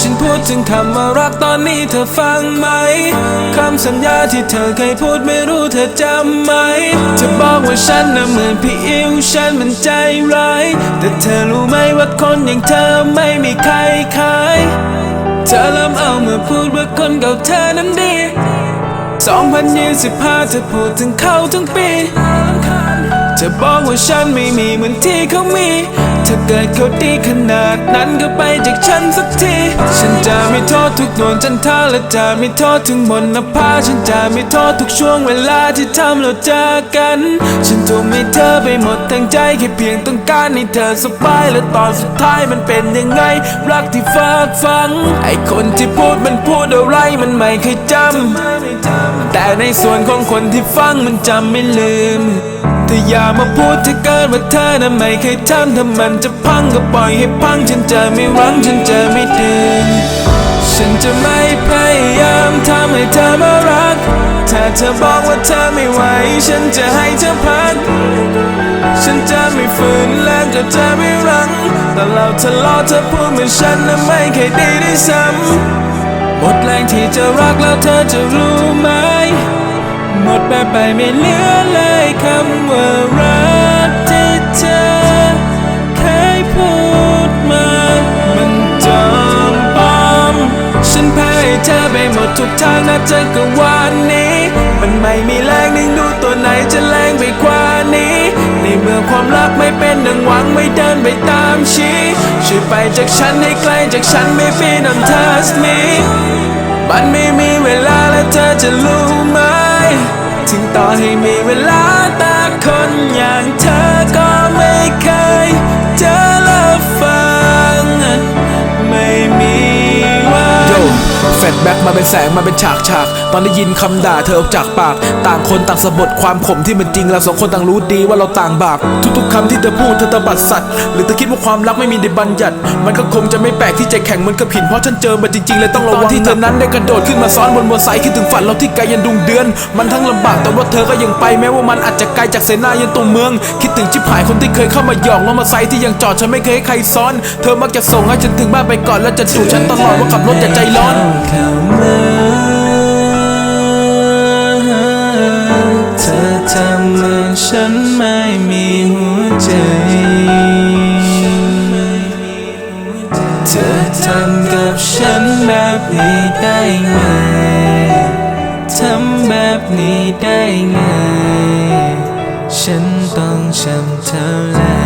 ฉันพูดถึงคำว่ารักตอนนี้เธอฟังไหมคำสัญญาที่เธอเคยพูดไม่รู้เธอจำไหมเธอบอกว่าฉันน่ะเหมือนพี่อิวฉันมันใจร้าย แต่เธอรู้ไหมว่าคนอย่างเธอไม่มีใครขาย เธอเริ่มเอามาพูดว่าคนเก่าเธอนั้นดี 2025เธอพูดถึงเขาทั้งปี จะบอกว่าฉันไม่มีเหมือนที่เขามี ถ้าเกิดเขาดีขนาดนั้นก็ไปจากฉันสักที ฉันจะไม่โทษทุกนวลจันทราและจะไม่โทษถึงมนนภาฉันจะไม่โทษทุกช่วงเวลาที่ทำเราจากกัน ฉันทุ่มให้เธอไปหมดทั้งใจแค่เพียงต้องการให้เธอสบายและตอนสุดท้ายมันเป็นยังไง รักที่ฝากฝัง ไอคนที่พูดมันพูดอะไรมันไม่เคยจำแต่ในส่วนของคนที่ฟังมันจำไม่ลืม แต่อย่ามาพูดถ้าเกิดว่าเธอนั้นไม่เคยทำถ้ามันจะพังก็ปล่อยให้พังฉันจะไม่หวังฉันจะไม่ดื่มฉันจะไม่พยายามทำให้เธอมารัก ถ้าเธอบอกว่าเธอไม่ไหว ฉันจะให้เธอพัก ฉันจะไม่ฝืนและก็จะไม่รั้งแต่เราทะเลาะเธอพูดเหมือนฉันนั้นไม่เคยดีได้ซ้ำหมดแรงที่จะรักแล้วเธอจะรู้ไหม มดแบบไปไม่เหลือเลยคำว่ารักที่เธอเคยพูดมา มันจอมปลอม ฉันแพ้ให้เธอไปหมดทุกทางนับจากกวันนี้ มันไม่มีแรงดึงดูตัวไหนจะแรงไปกว่านี้ ในเมื่อความรักไม่เป็นดังหวังไม่เดินไปตามชี้ช่วยไปจากฉันให้ไกลจากฉันไม่เป็น don't touch me มันไม่มีเวลาและเธอจะรู้ไหม ถึงต่อให้มีเวลาแต่คนอย่างเธอ แบ็กมาเป็นแสงมาเป็นฉากฉากตอนได้ยินคำด่าเธอออกจากปาก ต่างคนต่างสะบดความขมที่มันจริงเราสองคนต่างรู้ดีว่าเราต่างบาปทุกๆคำที่เธอพูดเธอตะบัดสัตว์หรือเธอคิดว่าความรักไม่มีในบัญญัติ มันก็คงจะไม่แปลกที่ใจแข็งเหมือนกับหินเพราะฉันเจอมาจริงๆเลยต้องระวังที่เธอนั้นได้กระโดดขึ้นมาซ้อนบนมอเตอร์ไซค์คิดถึงฝันเราที่ไกลยันดุงเดือน มันทั้งลำบากแต่ว่าเธอก็ยังไปแม้ว่ามันอาจจะไกลจากเสนายันตัวเมือง คิดถึงชิบหายคนที่เคยเข้ามาหยอกแล้วมาไซค์ที่ยังจอดฉันไม่เคยให้ใครซ้อน เธอมักจะส่งให้ฉันถึงบ้านไปก่อนแล้วจะดูฉันตลอดว่าขับรถอย่าใจร้อนเธอทำเหมือนฉันไม่มีหัวใจ เธอทำกับฉันแบบนี้ได้ไง ทำแบบนี้ได้ไง ฉันต้องช้ำเท่าไร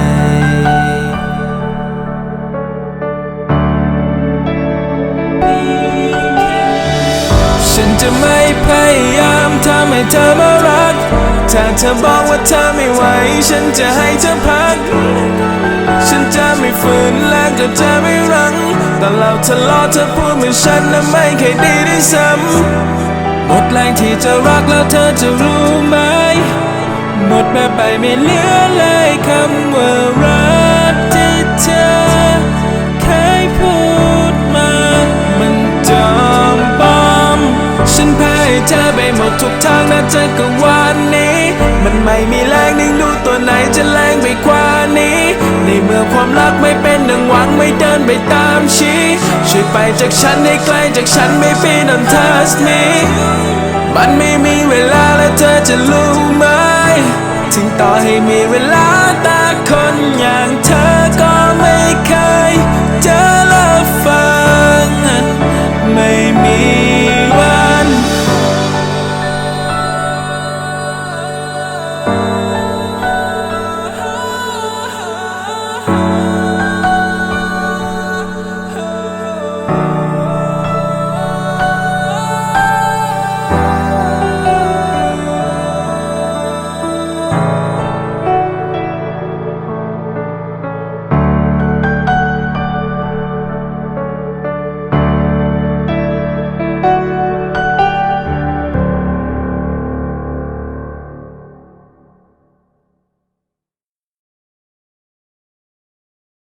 ไม่พยายามทำให้เธอมารัก ถ้าเธอบอกว่าเธอไม่ไหว ฉันจะให้เธอพัก ฉันจะไม่ฝืนและก็จะไม่รั้งแต่เราทะเลาะเธอพูดเหมือนฉันนั้นไม่เคยดีได้ซ้ำหมดแรงที่จะรักแล้วเธอจะรู้ไหม หมดแบบไปไม่เหลือ ให้เธอไปหมดทุกทางนะเธอก็วันนี้ มันไม่มีแรงดึงดูตัวไหนจะแรงไปกว่านี้ ในเมื่อความรักไม่เป็นดังหวังไม่เดินไปตามชี้ช่วยไปจากฉันให้ไกลจากฉันไม่เป็น don't touch me มันไม่มีเวลาและเธอจะรู้ไหม ถึงต่อให้มีเวลาแต่คนอย่างเธอก็